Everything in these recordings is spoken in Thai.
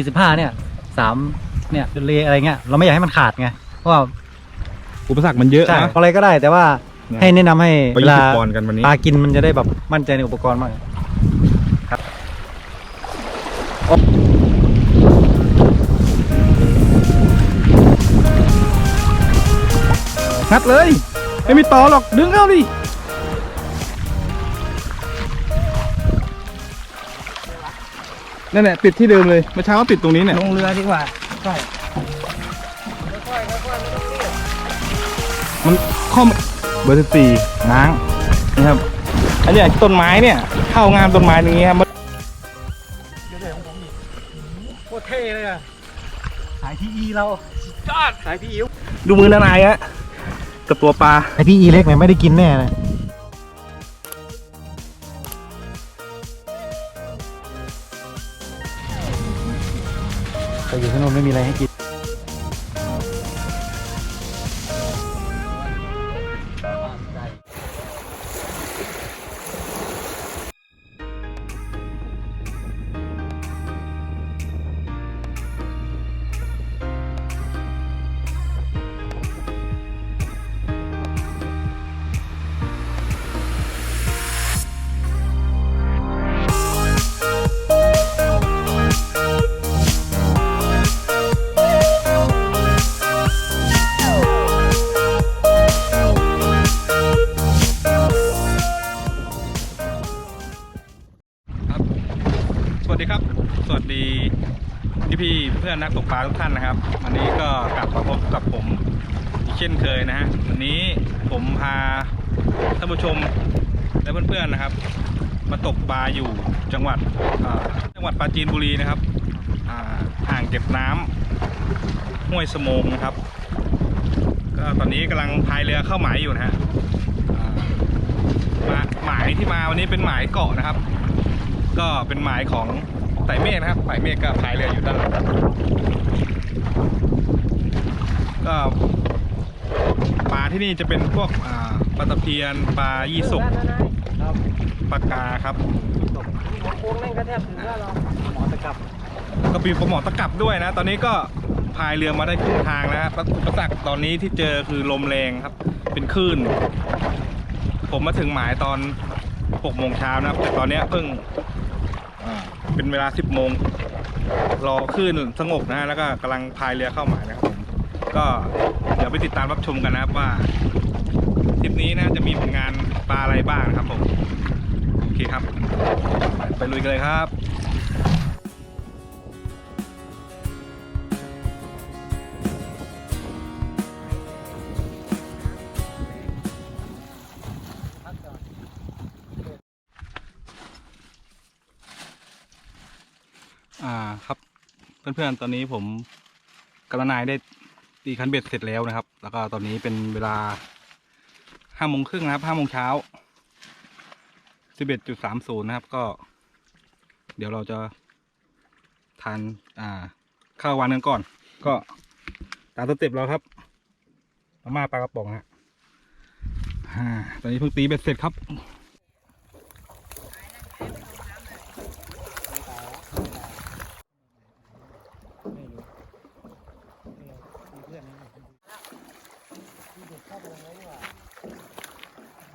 ขีดสิบห้าเนี่ยสามเนี่ยเลอะไรเงี้ยเราไม่อยากให้มันขาดไงเพราะว่าอุปสรรคมันเยอะใช่นะ อะไรก็ได้แต่ว่าเนี่ย ให้แนะนำให้ไปเวยี่ลาสิบปอนด์กันวันนี้ ปลากินมันจะได้แบบมั่นใจในอุปกรณ์มากงัดเลย ไม่มีต่อหรอก ดึงเข้าดิ นั่นแหละติดที่เดิมเลยเมื่อเช้าก็ติดตรงนี้เนี่ยลงเรือดีกว่าใช่มันข้อมเบอร์สิบสี่ง้างนะครับอันเนี้ยต้นไม้เนี่ย เข้างามต้นไม้อย่างเงี้ยมันโคตรเท่เลยอะสายพีอีเราจอดสายพีอีดูมือนานายฮะกับตัวปลาไอพีอีเล็กเนี่ยไม่ได้กินแน่เลย แต่อยู่ที่โน่นไม่มีอะไรให้กิน นักตกปลาทุกท่านนะครับ วันนี้ก็กลับมาพบกับผมอีกเช่นเคยนะฮะวันนี้ผมพาท่านผู้ชมและเพื่อนๆนะครับ มาตกปลาอยู่จังหวัดจังหวัดปราจีนบุรีนะครับอ่างเก็บน้ำห้วยสมงนะครับ ก็ตอนนี้กำลังพายเรือเข้าหมายอยู่นะฮะหมายที่มาวันนี้เป็นหมายเกาะนะครับ ก็เป็นหมายของ ไต่เมฆนะครับไต่เมฆก็พายเรืออยู่ด้านหลังก็ปลาที่นี่จะเป็นพวกอ่าปลาตะเพียนปลายี่สกครับปลากาครับตกโค้งนั่นก็แทบถึงแล้วเราหมอตะกับก็มีปลาหมอตะกรับด้วยนะ ตอนนี้ก็พายเรือมาได้ครึ่งทางแล้วครับอุปสรรคตอนนี้ที่เจอคือลมแรงครับ เป็นคลื่น ผมมาถึงหมายตอน6โมงเช้านะครับ แต่ตอนเนี้ยเพิ่งอ่า เป็นเวลา 10โมงรอคลื่นสงบนะฮะแล้วก็กำลังพายเรือเข้าหมายนะครับผมก็เดี๋ยวไปติดตามรับชมกันนะครับว่าทริปนี้นะจะมีผลงานปลาอะไรบ้างนะครับผมโอเคครับ ไปลุยกันเลยครับ เพื่อนๆ ตอนนี้ผมกำลังนายได้ตีคันเบ็ดเสร็จแล้วนะครับ แล้วก็ตอนนี้เป็นเวลาห้าโมงครึ่งนะครับห้าโมงเช้าสิบเอ็ดจุดสามศูนย์นะครับ ก็ เดี๋ยวเราจะทานอ่าข้าววันกันก่อน ก็ตามสเต็ปเราครับมาม่าปลากระป๋องฮะตอนนี้เพิ่งตีเบ็ดเสร็จครับ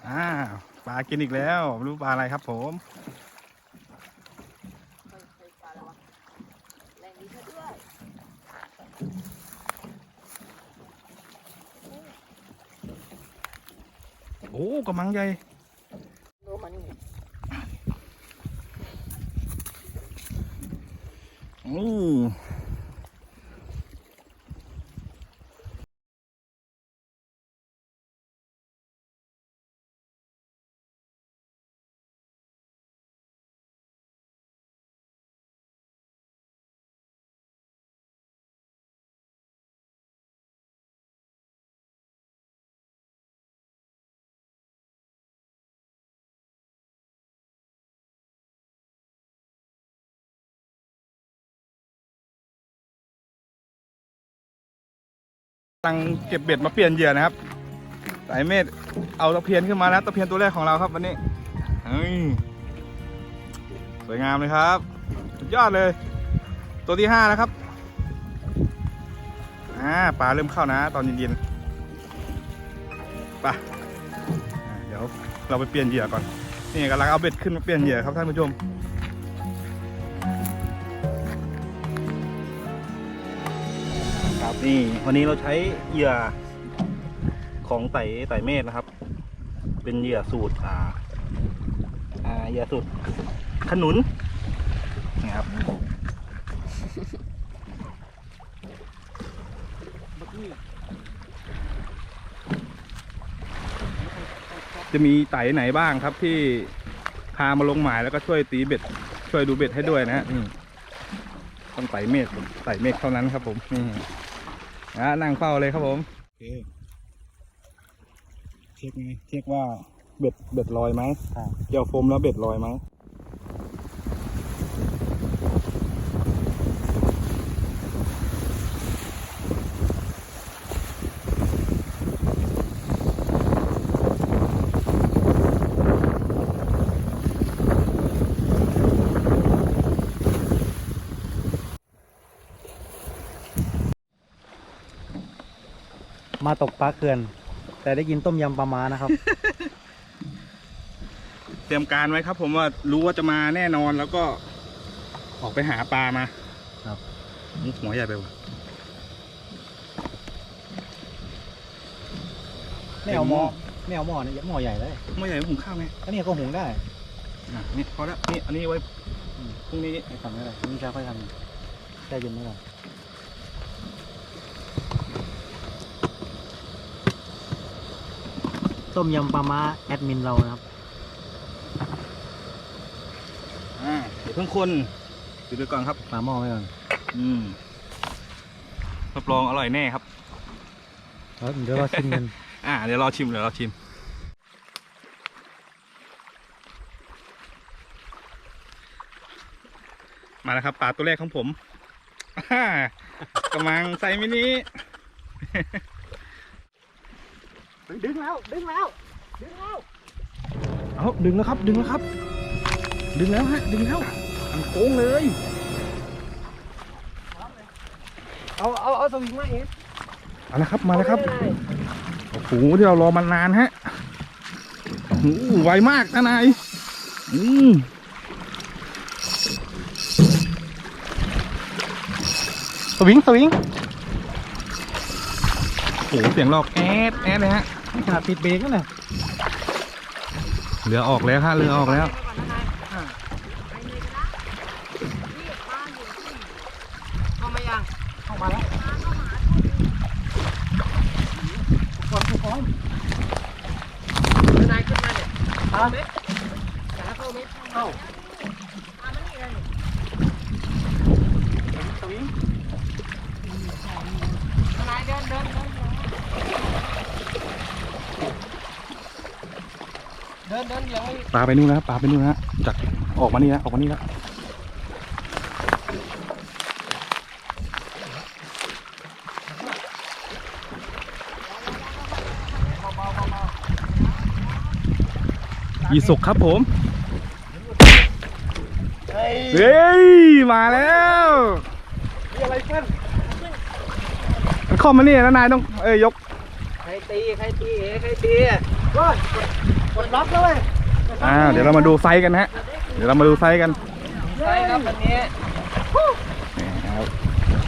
อ่าปลากินอีกแล้วไม่รู้ปลาอะไรครับ ผมโอ้กระมังใหญ่โอ้ กำลังเก็บเบ็ดมาเปลี่ยนเหยื่อนะครับสายเมธเอาตะเพียนขึ้นมาแล้วตะเพียนตัวแรกของเราครับวันนี้สวยงามเลยครับสุดยอดเลย ตัวที่ห้าแล้วครับอ่าปลาเริ่มเข้านะ ตอนเย็นๆไปอ่าเดี๋ยวเราไปเปลี่ยนเหยื่อก่อนนี่กำลังเอาเบ็ดขึ้นมาเปลี่ยนเหยื่อครับท่านผู้ชม นี่วันนี้เราใช้เหยื่อของไต่ไต่เมฆนะครับ เป็นเหยื่อสูตรอ่าอ่าเหยื่อสูตรขนุนนะครับจะมีไต่ไหนบ้างครับที่พามาลงหมายแล้วก็ช่วยตีเบ็ด ช่วยดูเบ็ดให้ด้วยนะฮะนี่ต้องไต่เมฆไต่เมฆเท่านั้นครับผมนี่ นะนั่งเฝ้าเลยครับผมเช็คไงเช็คว่าเบ็ดเบ็ดลอยไหมเกี่ยวโฟมแล้วเบ็ดลอยไหม มาตกปลาเขื่อน แต่ได้ยินต้มยำปลามานะครับ เตรียมการไว้ครับ ผมว่ารู้ว่าจะมาแน่นอนแล้วก็ ออกไปหาปลามาครับ นี่หัวใหญ่ไปว่ะไม่เอาหม้อไม่เอาหม้อเนี่ยหม้อใหญ่เลยหัวใหญ่ไม่หุงข้าวไงอันนี้ก็หุงได้อะนี่พอแล้วนี่อันนี้ไว้พรุ่งนี้ไม่ทำไม่ได้นี่ช้าค่อยทำแช่เย็นไว้ก่อ ต้มยำปลาม้าแอดมินเรานะครับอ่าเดี๋ยวเพิ่งคนดูดูก่อนครับ ปลาหม้อไว้ก่อนอืมรับรองอร่อยแน่ครับแล้วเดี๋ยวเราชิมกัน อ่าเดี๋ยวรอชิมเดี๋ยวรอชิม มาแล้วครับปลาตัวแรกของผมอ่ากำลังใส่มินิ ดึงแล้ว ดึงแล้ว ดึงแล้ว เอาดึงแล้วครับ ดึงแล้วครับ ดึงแล้วฮะ ดึงแล้วอันโค้งเลย เอาเอาเอาสวิงมาเองเอาละครับ มาแล้วครับ โอ้โห ที่เรารอมานานฮะ โอ้โห ไวมากนะนาย อืมสวิง สวิง โอ้โห เสียงรอบแอดแอดเลยฮะนี่ ขนาดปิดเบรกแล้วนะเรือออกแล้วฮะเรือออกแล้ว เข้ามายังเข้ามาแล้วก่อนทุกคนนายขึ้นมาเนี่ยตามอย่าให้เข้าเม็ดเข้ามามันนี่เลยสวิงนายเดินเดินเดิน เดินเดินยังไม่ปลาไปนู่นแล้วปลาไปนู่นแล้วจากออกมานี่แล้วออกมานี่แล้วยีสุกครับผม เฮ้ยเฮ้ยมาแล้วมีอะไรเพื่อนมันเข้ามานี่แล้วนายต้องเอ้ยยก ใครตี ใครตีเอ๋ใครตี เฮ้ยกดล็อกเลยอ่า เดี๋ยวเรามาดูไซส์กันฮะ เดี๋ยวเรามาดูไซส์กันใช่ครับวันนี้นี่ครับ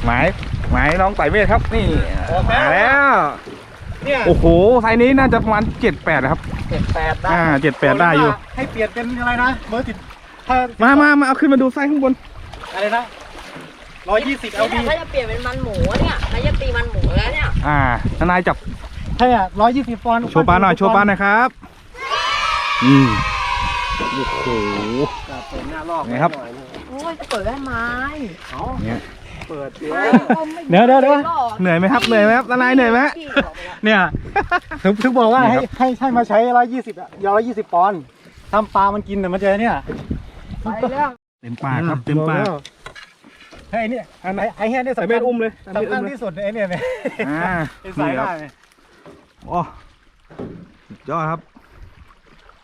หมายหมายน้องไต่เมฆครับ นี่มาแล้ว เนี่ยโอ้โห ไซส์นี้น่าจะประมาณเจ็ดแปดนะครับ เจ็ดแปดได้อ่าเจ็ดแปดได้อยู่ ให้เปลี่ยนเป็นอะไรนะเบอร์ติดถ้ามามามาเอาขึ้นมาดูไซส์ข้างบน อะไรนะร้อยยี่สิบนี่ LB ถ้าจะเปลี่ยนเป็นมันหมูเนี่ยถ้าจะตีมันหมูแล้วเนี่ย อ่าทนายจับ ใช่อะร้อยยี่สิบปอนด์โชว์ปลาหน่อยโชว์ปลาหน่อยครับอืมโอ้โหเปิดหน้าลอกไงครับโอ้ยจะเปิดได้ไหมเอาเนี่ยเปิดเดี๋ยวไม่เดี๋ยวเดี๋ยวเดี๋ยวเหนื่อยไหมครับเหนื่อยไหมครับทนายเหนื่อยไหมฮะพี่บอกไปแล้วเนี่ยถึงถึงบอกว่านี่ให้ครับให้ให้มาใช้ร้อยยี่สิบอะยอร้อยยี่สิบปอนด์ทำปลามันกินแต่มันเจอเนี่ยไปแล้วเต็มปากครับเต็มปากเฮ้ยเนี่ยไอ้ไอ้เฮียเนี่ยไต่สำเมคัฆญอุ้มเลยไต่เมฆสำคัอุ้ญมเลยที่สุดไอ้เนี่ยเนี่ยอ่าไอ้สายนี่คได้รับเนี่ย โอ้สุดยอดครับ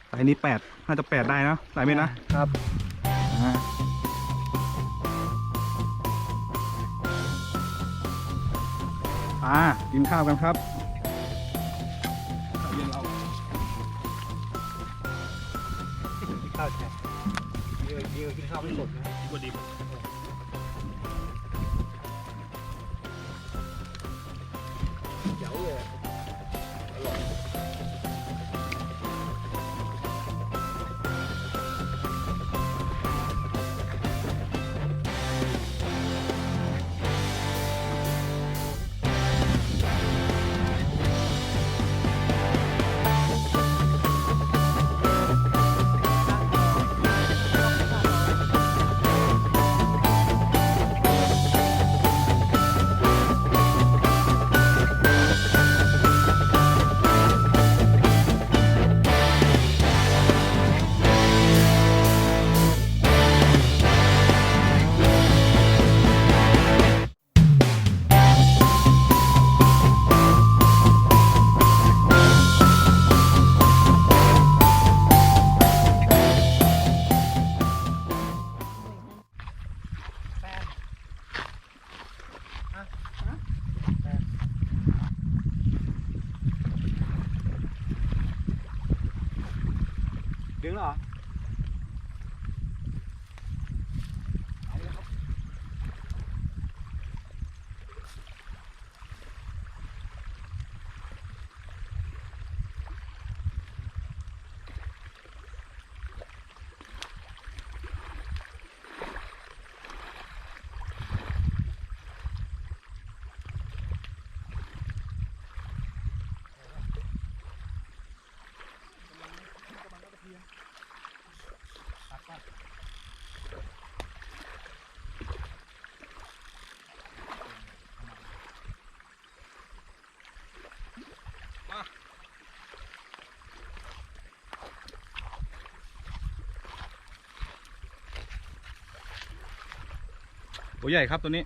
ไซส์นี้แปดน่าจะแปดได้นะหลายเม็ดนะครับอ่ากินข้าวกันครับข้าวแช่เยอะๆกินข้าวไม่หมดนะดีกว่าดี ตัวใหญ่ครับตัวนี้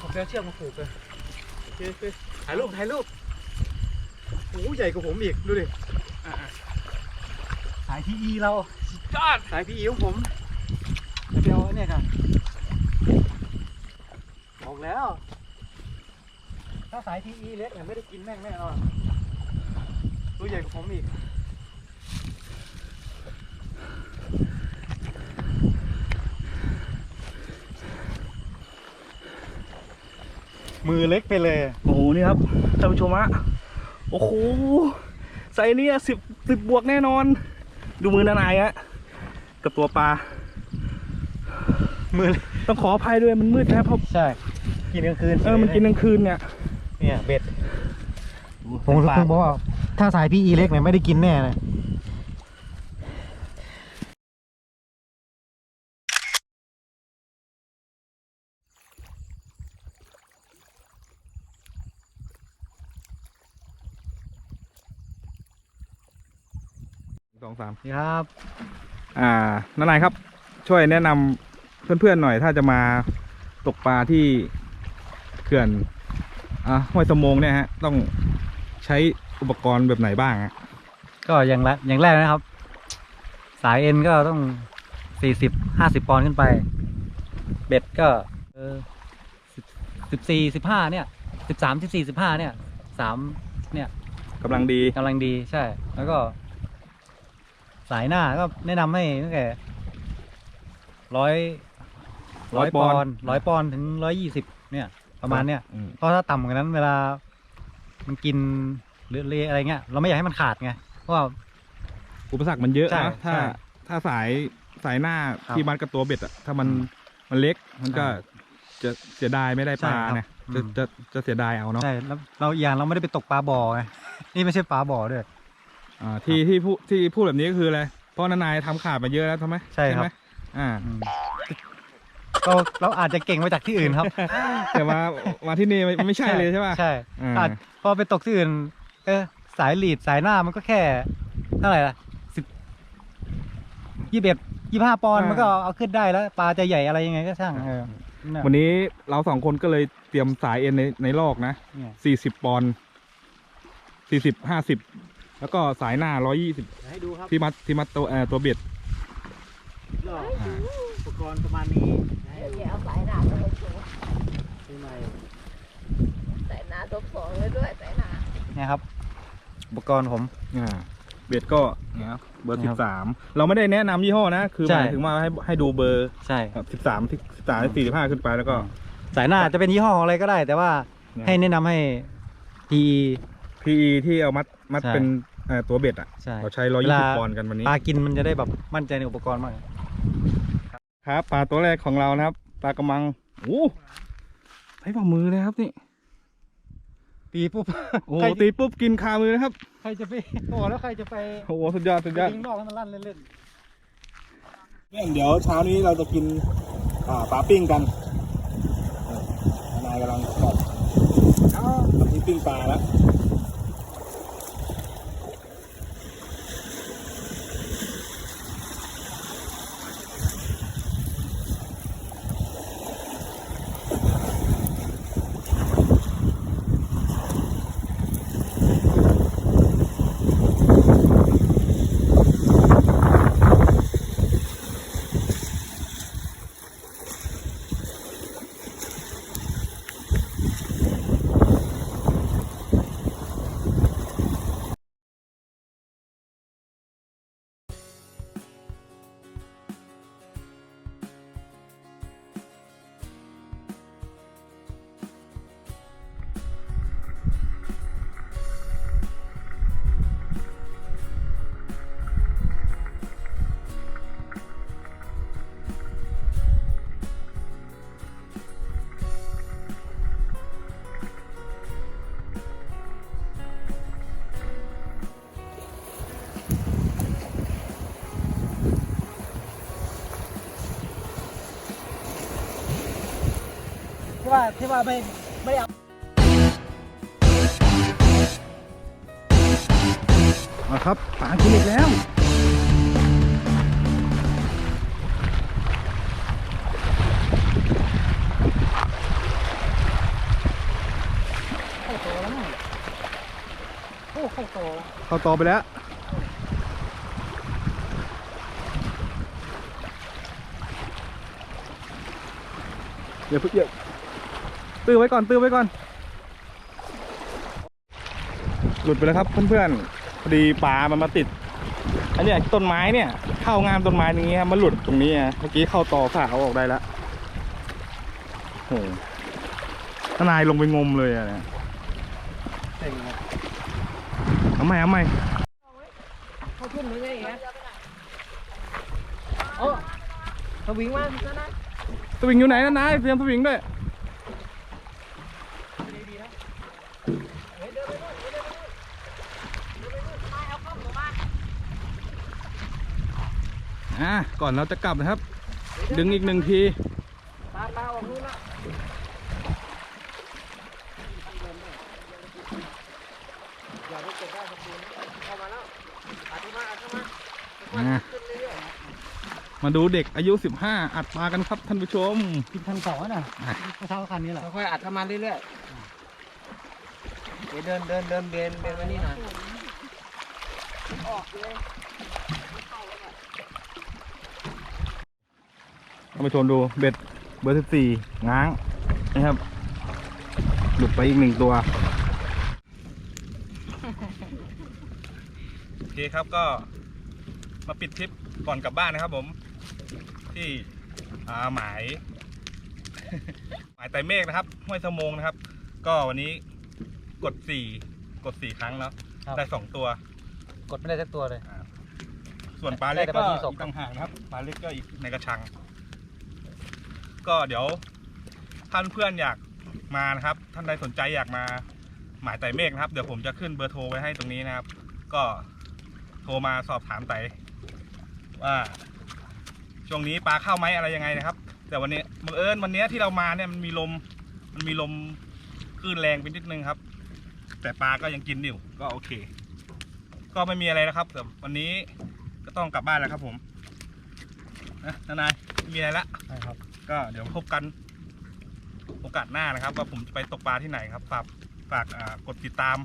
ผมจะเอาเชือกมาผูกเลยโอเคโอเคถ่ายรูปถ่ายรูปโอ้โหใหญ่กว่าผมอีกดูดิสายทีอีเราจอดสายพีอีของผมเดี๋ยวไปเอาเนี่ยกันบอกแล้ว ถ้าสายทีอีเล็กเนี่ยไม่ได้กินแม่งแน่นอนตัวใหญ่กว่าผมอีก มือเล็กไปเลย โอ้โหนี่ครับท่านผู้ชมฮะโอ้โหไซส์เนี้สิบสิบบวกแน่นอน ดูมือนานายฮะกับตัวปลามือต้องขออภัยด้วยมันมืดนะเพราะใช่ กินกลางคืนเออมันกินกลางคืนเนี่ยเนี่ยเบ็ดผมรู้สึกว่าถ้าสายพี่อีเล็กเนี่ยไม่ได้กินแน่เลย สองสามนี่ครับอ่าน้านายครับ ช่วยแนะนำเพื่อนๆหน่อย ถ้าจะมาตกปลาที่เขื่อนอ่าห้วยสมงเนี่ยฮะ ต้องใช้อุปกรณ์แบบไหนบ้างฮะก็อย่างแรกอย่างแรกนะครับ สายเอ็นก็ต้องสี่สิบห้าสิบปอนด์ขึ้นไป เบ็ดก็เออสิบสี่สิบห้าเนี่ยสิบสามสิบสี่สิบห้าเนี่ยสามเนี่ยกำลังดีกำลังดีใช่ แล้วก็ สายหน้าก็แนะนำให้ตั้งแต่ร้อยร้อย100ปปออนนด์ด์ร้อยปอนด์ถึงร้อยยี่สิบเนี่ย ประมาณเนี้ยอืมเพราะถ้าต่ำกว่านั้น เวลามันกินหรืออะไรเงี้ยเราไม่อยากให้มันขาดไงเพราะว่า อุปสรรคมันเยอะใช่นะถ้าใช่ถ้าสายสายหน้าครับที่มัดกับตัวเบ็ดอะถ้ามันมันเล็กมันก็ใช่จะเสียดายไม่ได้ปลาใช่ครับเนี่ยอืจะม จะจะเสียดายเอาเนาะใช่แล้วเราอีกอย่างเราไม่ได้ไปตกปลาบ่อไง นี่ไม่ใช่ปลาบ่อด้วย อ่าที่ที่พูดที่พูดแบบนี้ก็คืออะไรเพราะนายทำขาดมาเยอะแล้วทำไหมใช่ครับ ไหมอ่าอืมเราเราอาจจะเก่งมาจากที่อื่นครับ แต่มามาที่นี่ไม่ไม่ใช่เลยใช่ป่ะ ใช่อ่า อาจพอไปตกที่อื่น เออสายหลีดสายหน้ามันก็แค่เท่าไหร่ล่ะสิบยี่สิบเอ็ดยี่ห้าปอนด์มันก็เอาขึ้นได้แล้ว ปลาจะใหญ่อะไรยังไงก็ช่างเออเนี่ยวันนี้เราสองคนก็เลยเตรียมสายเอ็นในในลอกนะเนี่ยสี่สิบปอนด์สี่สิบห้าสิบ แล้วก็สายหน้าร้อยี่สิบให้ดูครับที่มัดที่มัดตัวเอ่อตัวเบ็ดก็อุปกรณ์ประมาณนี้ให้ดูเดี๋ยวเอาสายหนาไปโชว์ปีใหม่สายหนาตัวสองเลยด้วยสายหนาเนี่ยครับ อุปกรณ์ผม อ่าเบ็ดก็เนี่ยครับเบอร์คสิรับบสามเราไม่ได้แนะนำยี่ห้อนะ คือหใช่ มายถึงว่าให้ให้ดูเบอร์ใช่ สิบสามสิบสามสี่สิบห้าขึ้นไปแล้วก็ สายหน้าจะเป็นยี่ห้ออะไรก็ได้ แต่ว่าเนี่ย ให้แนะนำให้ PE PE ที่เอามัดมัดใช่ เป็น เอ่อตัวเบ็ดอะใช่เราใช้ร้อยยี่สิบเวลาปอนด์กันวันนี้ปลากินมันจะได้แบบมั่นใจในอุปกรณ์มากครับปลาตัวแรกของเรานะครับปลากระมังโอ้ใช้ฝ่ามือเลยครับนี่ ตีปุ๊บโอ้ใครตีปุ๊บกินคามือนะครับ ใครจะไปโอ้แล้วใครจะไปโอ้โหสุดยอดสุดยอดยิงนอกให้มันลั่นเล่นเนี่ยเดี๋ยวเช้านี้เราจะกินอ่าปลาปิ้งกันเออนายกำลังแบบทำที่ปิ้งปลาแล้ว ว่าที่ว่าไม่ไม่เอามาครับปลากินอีกแล้ว เข้าโตแล้วมั้งโอ้เข้าโตเข้าต่อไปแล้วเดี๋ยวเพิ่งเดี๋ยว ตื้อไว้ก่อนตื้อไว้ก่อน หลุดไปแล้วครับเพื่อนๆพอดีปลามันมาติดอันเนี้ยต้นไม้เนี่ยเข้างามต้นไม้ตรงนี้ครับมันหลุดตรงนี้อะเมื่อกี้เข้าต่อขาเขาออกได้แล้วโอ้โหทนายลงไปงมเลยอะเนี่ยเจ๋งนะเอาใหม่เอาใหม่เขาขึ้นไม่ได้ไงโอ้สวิงมาซะนะสวิงอยู่ไหนนะนายเตรียมสวิงด้วย อะก่อนเราจะกลับนะครับ ดึงอีกหนึ่งทีปลาปลาออกนู่นละอย่าไปเก็บได้สักทีเข้ามาแล้วอัดเข้ามาอัดเข้ามาอะขึ้นเรื่อยมาดูเด็กอายุ 15 อัดปลากันครับท่านผู้ชมกินคันสองน่ะอะเมื่อเช้าคันนี้แหละๆค่อยๆอัดเข้ามาเรื่อยๆเดี๋ยวเดินเดินเดินเบนเบนมานี่หน่อยออกเลย ท่านผู้ชมดูเบ็ดเบอร์14ง้างนะครับ หลุดไปอีกหนึ่งตัว โอเคครับก็มาปิดทริปก่อนกลับบ้านนะครับผม ที่อ่าหมาย หมายไตรเมฆนะครับห้วยสมงนะครับ ก็วันนี้กดสี่กดสี่ครั้งแล้วครับได้สองตัว กดไม่ได้สักตัวเลย ส่วนปลาเล็กได้แต่ก็ปลายี่สกอีกต่างหากนะครับปลาเล็กก็อีกในกระชัง ก็เดี๋ยวท่านเพื่อนอยากมานะครับ ท่านใดสนใจอยากมาหมายไต่เมฆนะครับ เดี๋ยวผมจะขึ้นเบอร์โทรไว้ให้ตรงนี้นะครับ ก็โทรมาสอบถามไต่ว่าช่วงนี้ปลาเข้าไหมอะไรยังไงนะครับ แต่วันนี้บังเอิญวันนี้ที่เรามาเนี่ยมันมีลมมันมีลมคลื่นแรงไปนิดนึงครับ แต่ปลาก็ยังกินอยู่ก็โอเค ก็ไม่มีอะไรแล้วครับแต่วันนี้ก็ต้องกลับบ้านแล้วครับผมนะนานายมีอะไรละใช่ครับ ก็เดี๋ยวพบกันโอกาสหน้านะครับ ว่าผมจะไปตกปลาที่ไหนครับฝากฝากอ่ากดติดตาม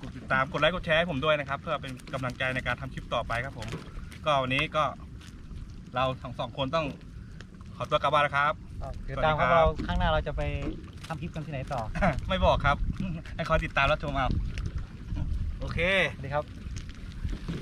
กดติดตามกดไลค์กดแชร์ให้ผมด้วยนะครับ เพื่อเป็นกำลังใจในการทำคลิปต่อไปครับผม ก็วันนี้ก็เราทั้งสองคนต้องขอตัวกลับบ้านแล้วครับ เดี๋ยวสวัสดีตามครัว่าบเราข้างหน้าเราจะไปทำคลิปกันที่ไหนต่อ ไม่บอกครับ ให้คอยติดตามแล้วชมเอา โอเค สวัสดีครับกลับ